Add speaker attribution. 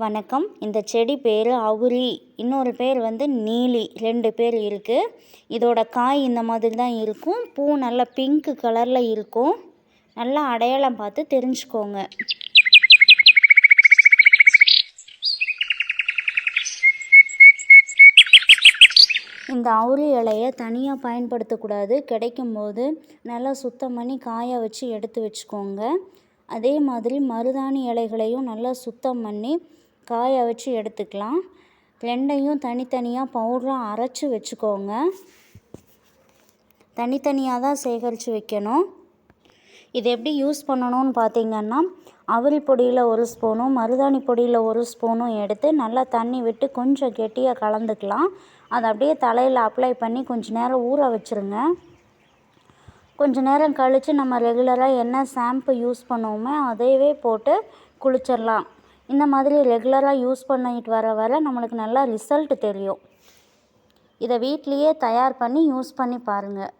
Speaker 1: வணக்கம். இந்த செடி பேர் அவுரி. இன்னொரு பேர் வந்து நீலி. ரெண்டு பேர் இருக்குது இதோட காய் இந்த மாதிரி தான் இருக்கும். பூ நல்லா பிங்க் கலரில் இருக்கும். நல்லா அடையாளம் பார்த்து தெரிஞ்சுக்கோங்க. இந்த அவுரி இலையை தனியாக பயன்படுத்தக்கூடாது. கிடைக்கும்போது நல்லா சுத்தம் பண்ணி காய வச்சு எடுத்து வச்சுக்கோங்க. அதே மாதிரி மருதாணி இலைகளையும் நல்லா சுத்தம் பண்ணி காய வச்சு எடுத்துக்கலாம். ரெண்டையும் தனித்தனியாக பவுடராக அரைச்சி வச்சுக்கோங்க. தனித்தனியாக தான் சேகரித்து வைக்கணும். இது எப்படி யூஸ் பண்ணணும்னு பார்த்தீங்கன்னா அவரி பொடியில் ஒரு ஸ்பூனும் மருதாணி பொடியில் ஒரு ஸ்பூனும் எடுத்து நல்லா தண்ணி விட்டு கொஞ்சம் கெட்டியாக கலந்துக்கலாம். அதை அப்படியே தலையில் அப்ளை பண்ணி கொஞ்சம் நேரம் ஊற வச்சுருங்க. கொஞ்ச நேரம் கழித்து நம்ம ரெகுலராக என்ன ஷாம்பு யூஸ் பண்ணுவோமோ அதையவே போட்டு குளிச்சிடலாம். இந்த மாதிரி ரெகுலராக யூஸ் பண்ணிட்டு வர வர நம்மளுக்கு நல்லா ரிசல்ட் தெரியும். இதை வீட்லேயே தயார் பண்ணி யூஸ் பண்ணி பாருங்கள்